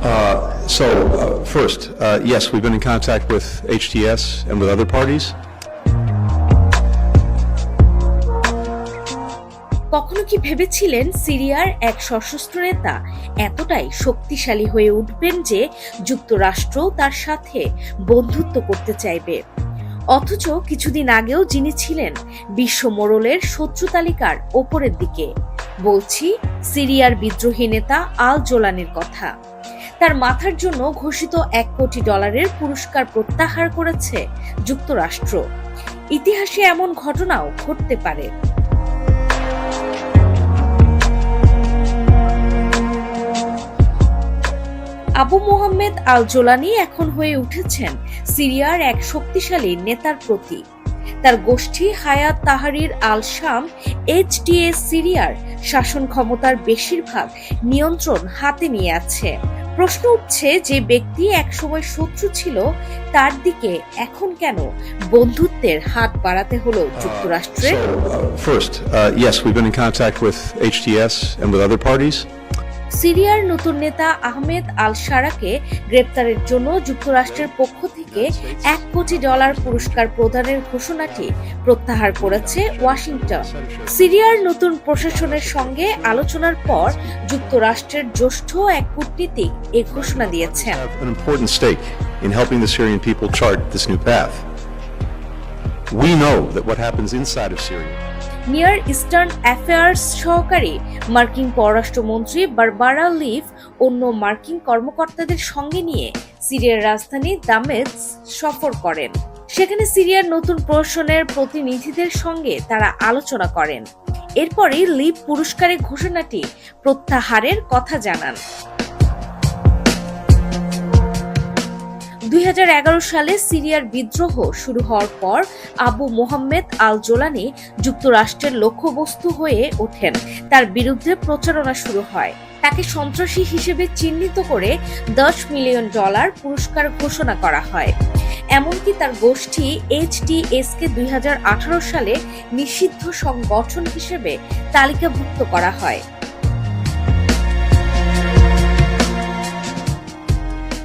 Uh, So, uh, first, uh, yes, we've been in contact with HTS and with other parties. কখনো কি ভেবেছিলেন সিরিয়ার এক সশস্ত্র নেতা এতটাই শক্তিশালী হয়ে উঠবেন যে যুক্তরাষ্ট্র তার সাথে বন্ধুত্ব করতে চাইবে? অথচ কিছুদিন আগেও যিনি ছিলেন বিশ্ব মোড়লের শত্রু তালিকার ওপরের দিকে। বলছি সিরিয়ার বিদ্রোহী নেতা আল জোলানের কথা। তার মাথার জন্য ঘোষিত এক কোটি ডলারের পুরস্কার প্রত্যাহার করেছে যুক্তরাষ্ট্র। ইতিহাসে এমন ঘটনাও ঘটতে পারে। আবু মোহাম্মেদ আল জোলানি এখন হয়ে উঠেছেন সিরিয়ার এক শক্তিশালী নেতার প্রতীক তার গোষ্ঠী হায়াত তাহারির আল শাম এইচটিএস সিরিয়ার শাসন ক্ষমতার বেশিরভাগ নিয়ন্ত্রণ হাতে নিয়ে আছে। প্রশ্ন উঠছে যে ব্যক্তি একসময় শত্রু ছিল তার দিকে এখন কেন বন্ধুত্বের হাত বাড়াতে হলো যুক্তরাষ্ট্রে? First yes we been in contact with সিরিয়ার নতুন নেতা আহমেদ আল সারাকে গ্রেপ্তারের জন্য যুক্তরাষ্ট্রের পক্ষ থেকে এক কোটি ডলার পুরস্কার প্রদানের ঘোষণাটি প্রত্যাহার করেছে ওয়াশিংটন সিরিয়ার নতুন প্রশাসনের সঙ্গে আলোচনার পর যুক্তরাষ্ট্রের জ্যেষ্ঠ এক কূটনীতিক এ ঘোষণা দিয়েছেন. We know that what happens inside of Syria near eastern affairs সহকারী, মার্কিন পররাষ্ট্রমন্ত্রী বারবারা লিভ অন্য মার্কিন কর্মকর্তাদের সঙ্গে নিয়ে সিরিয়ার রাজধানী দামেস্ক সফর করেন। সেখানে সিরিয়ার নতুন প্রশাসনের প্রতিনিধিদের সঙ্গে তারা আলোচনা করেন। এরপরই লিভ পুরস্কারের ঘোষণাটি প্রত্যাহারের কথা জানান। দুই হাজার এগারো সালে সিরিয়ার বিদ্রোহ শুরু হওয়ার পর আবু মোহাম্মেদ আল জোলানি যুক্তরাষ্ট্রের লক্ষ্যবস্তু হয়ে ওঠেন। তার বিরুদ্ধে প্রচারণা শুরু হয়। তাকে সন্ত্রাসী হিসেবে চিহ্নিত করে দশ মিলিয়ন ডলার পুরস্কার ঘোষণা করা হয়। এমনকি তার গোষ্ঠী এইচটিএস কে দুই সালে নিষিদ্ধ সংগঠন হিসেবে তালিকাভুক্ত করা হয়।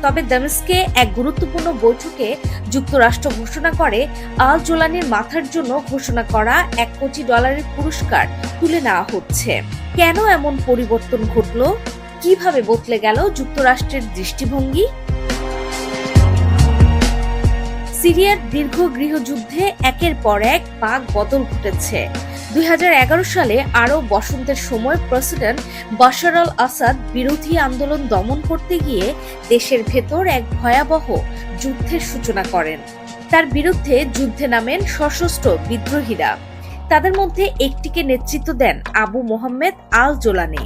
তবে দামেস্কে এক গুরুত্বপূর্ণ বৈঠকে যুক্তরাষ্ট্র ঘোষণা করে, আল জোলানির মাথার জন্য ঘোষণা করা এক কোটি ডলারের পুরস্কার তুলে নেওয়া হচ্ছে। কেন এমন পরিবর্তন ঘটলো? কীভাবে বদলে গেল যুক্তরাষ্ট্রের দৃষ্টিভঙ্গি? সিরিয়ার দীর্ঘ গৃহযুদ্ধে একের পর এক পাক বদল ঘটেছে। দুই হাজার এগারো সালে আরও বসন্তের সময় প্রেসিডেন্ট বাশার আল আসাদ বিরোধী আন্দোলন দমন করতে গিয়ে দেশের ভেতর এক ভয়াবহ যুদ্ধের সূচনা করেন। তার বিরুদ্ধে যুদ্ধে নামেন সশস্ত্র বিদ্রোহীরা। তাদের মধ্যে একটিকে নেতৃত্ব দেন আবু মোহাম্মেদ আল জোলানি।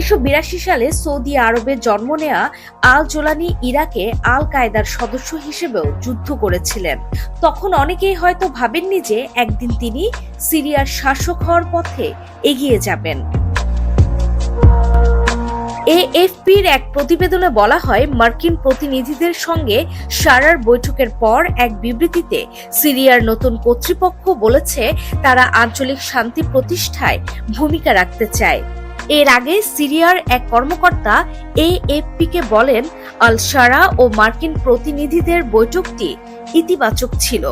উনিশশো বিরাশি সালে সৌদি আরবে জন্ম নেয়া আল জোলানি ইরাকে আল কায়দার সদস্য হিসেবেও যুদ্ধ করেছিলেন। তখন অনেকেই হয়তো ভাবেননি যে একদিন তিনি সিরিয়ার শাসক হওয়ার পথে এগিয়ে যাবেন। এএফপির এক প্রতিবেদনে বলা হয়, মার্কিন প্রতিনিধিদের সঙ্গে সারার বৈঠকের পর এক বিবৃতিতে সিরিয়ার নতুন কর্তৃপক্ষ বলেছে, তারা আঞ্চলিক শান্তি প্রতিষ্ঠায় ভূমিকা রাখতে চায়। এর আগে সিরিয়ার এক কর্মকর্তা এএফপিকে বলেন আল সারা ও মার্কিন প্রতিনিধিদের বৈঠকটি ইতিবাচক ছিল।